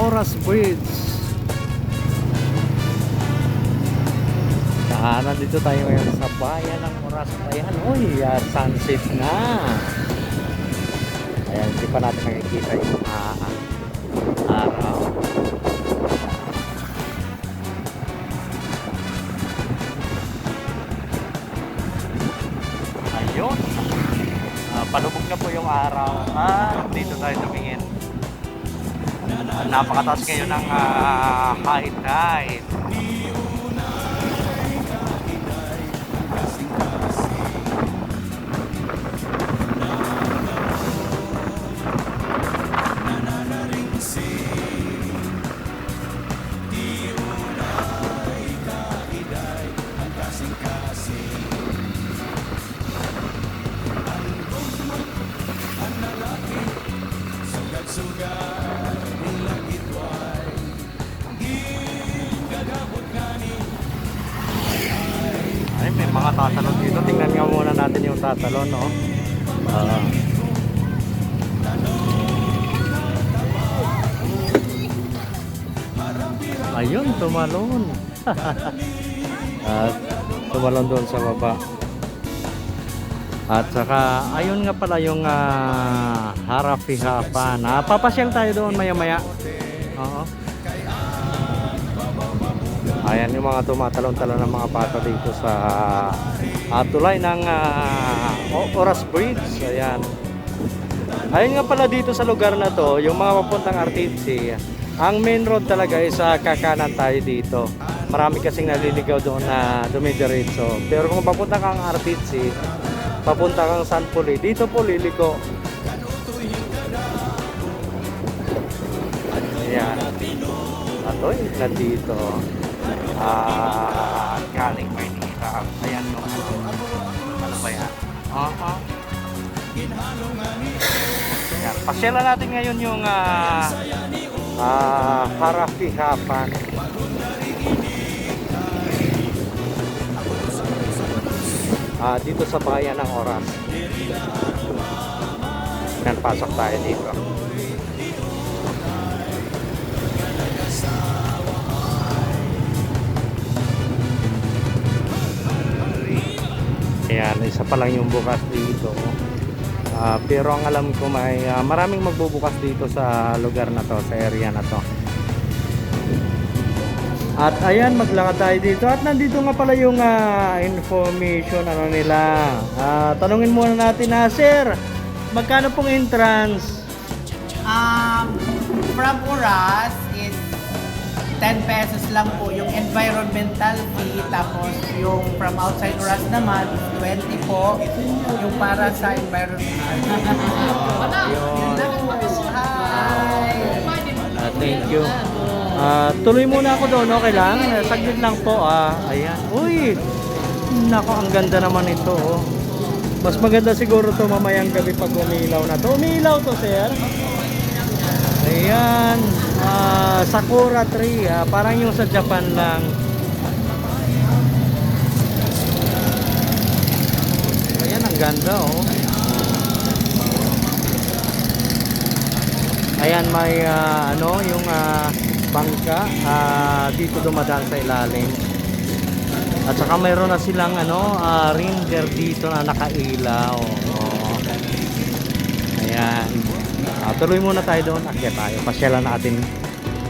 Oras Bridge. Ah, nandito tayo ngayon sa bayan ng Oras. Ayan, uy, ah, sunset na. Ayan, hindi pa natin nakikita yung ah, araw. Ayun. Ah, palubog na po yung araw. Ah, dito tayo tumingin. Napakataas ngayon ng ah, high tide. Natin yung tatalon, no? Ah. ayun, tumalon. At tumalon doon sa baba. At saka, ayun nga pala yung uh, harapihapan. Ah, papasyal tayo doon maya-maya. Oo. Ayan yung mga tumatalon-talon ng mga bata dito sa ah, tulay ng ah, O- Oras Bridge. Ayan. Ayun nga pala dito sa lugar na to, yung mga papuntang Artitsi, ang main road talaga is sa kakanan tayo dito. Marami kasing naliligaw doon na dumidiretso. Pero kung papunta kang Artitsi, papunta kang San Puli, dito po liliko. Ayan. Atoy, nandito. Ah, galing yan? Oo. Ayan. Pasyalan natin ngayon yung ah, ah, harapihapan. Ah, dito sa bayan ng oras. Yan, pasok tayo dito. Ayan, isa pa lang yung bukas dito. Ah, pero ang alam ko may ah, maraming magbubukas dito sa lugar na to, sa area na to. At ayan, maglakad tayo dito. At nandito nga pala yung ah, information ano nila. Ah, tanungin muna natin na, Sir, magkano pong entrance? Um, from Oras 10 pesos lang po yung environmental fee. Tapos yung from outside Oras naman, 20 po. Yung para sa environmental. Hi! Ah, thank you. Ah, tuloy muna ako doon, okay lang? Saglit lang po. Ah, ayan. Uy! Nako, ang ganda naman ito. Oh. Mas maganda siguro to mamayang gabi pag umilaw na to. Umilaw to, sir. Ayan. Ah, sakura tree. Ah, parang yung sa Japan lang. Ayan, ang ganda, oh. Ayan may ah, ano yung ah, bangka ah, dito dumadaan sa ilalim. At saka mayroon na silang ano ah, ringer dito na nakailaw. Oh. Ayan. Ah, tuloy muna tayo doon. Akyat tayo. Pasyalan natin.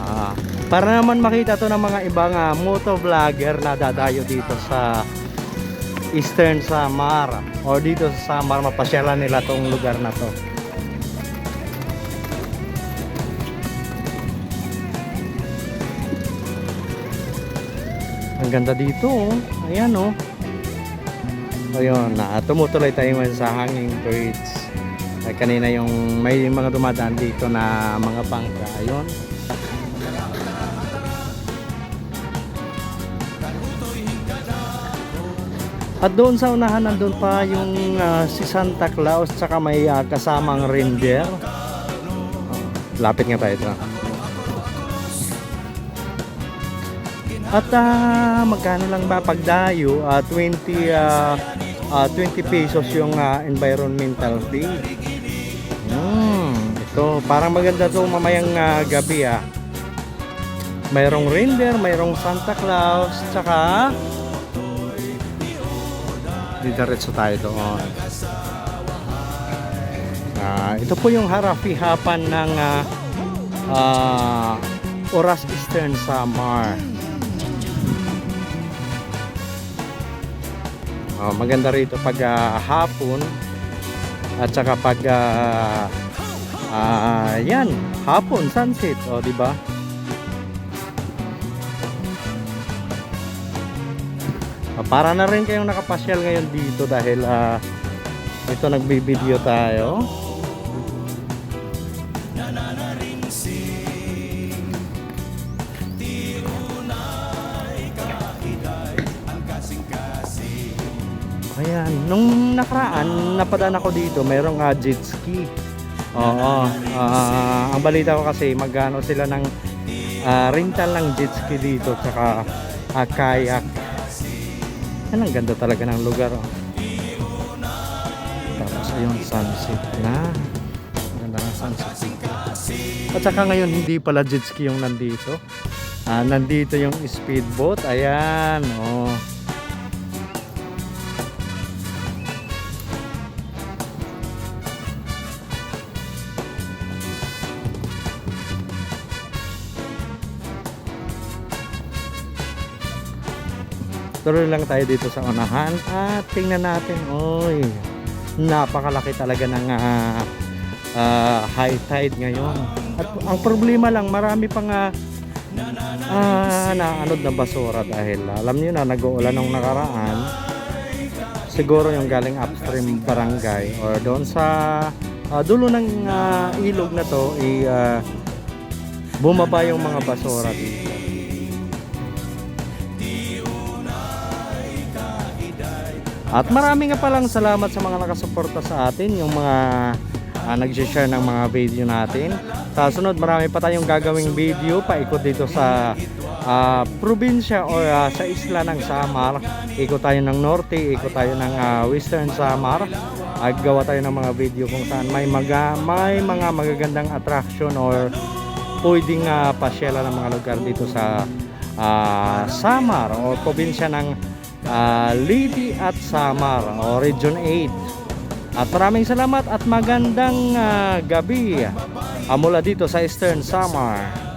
Ah, para naman makita to ng mga ibang ah, moto vlogger na dadayo dito sa Eastern Samar o dito sa Samar mapasyalan nila tong lugar na to. Ang ganda dito, oh. Ayan, oh. Ayun, na tumutuloy tayo ngayon sa hanging bridge. Ay, kanina yung may mga dumadaan dito na mga bangka. Ayun. At doon sa unahan nandun pa yung ah, si Santa Claus tsaka may ah, kasamang reindeer. Lapit nga tayo ito. At ah, magkano lang ba pagdayo? Ah, 20 ah, ah, 20 pesos yung ah, environmental fee. Ito parang maganda to mamayang ah, gabi ah. mayroong reindeer, mayroong Santa Claus, tsaka didiretso tayo doon. Ah, ito po yung harapihapan ng ah, ah, Oras Eastern Samar. Ah, maganda rito pag ah, hapon at saka pag ah, ah, yan, hapon, sunset, o di ba? Ah, para na rin kayong nakapasyal ngayon dito dahil ah, ito nagbibideo tayo. Ayan, nung nakaraan, napadaan ako dito, mayroong uh, jet ski. Oo, ah, ang balita ko kasi magano sila ng ah, rental ng jet ski dito, tsaka ah, kayak. Yan, ang ganda talaga ng lugar. Oh. Tapos ayun, sunset na. Ganda ng sunset. At saka ngayon, hindi pala jet ski yung nandito. Ah, nandito yung speedboat. Ayan, oh. Tuloy lang tayo dito sa unahan at tingnan natin, oy, napakalaki talaga ng ah, ah, high tide ngayon. At ang problema lang, marami pang ah, ah, naanod na basura dahil alam niyo na nag-uulan nung nakaraan. Siguro yung galing upstream barangay or doon sa ah, dulo ng ah, ilog na to, i, ah, bumaba yung mga basura dito. At marami nga palang salamat sa mga nakasuporta sa atin, yung mga uh, nag-share ng mga video natin. Sa sunod, marami pa tayong gagawing video paikot dito sa ah, probinsya or ah, sa isla ng Samar. Ikot tayo ng norte, ikot tayo ng ah, western Samar. At gawa tayo ng mga video kung saan may, maga, may mga magagandang attraction or pwedeng uh, pasyala ng mga lugar dito sa ah, Samar o probinsya ng ah, Leyte at Samar o Region 8. At maraming salamat at magandang ah, gabi ah, mula dito sa Eastern Samar.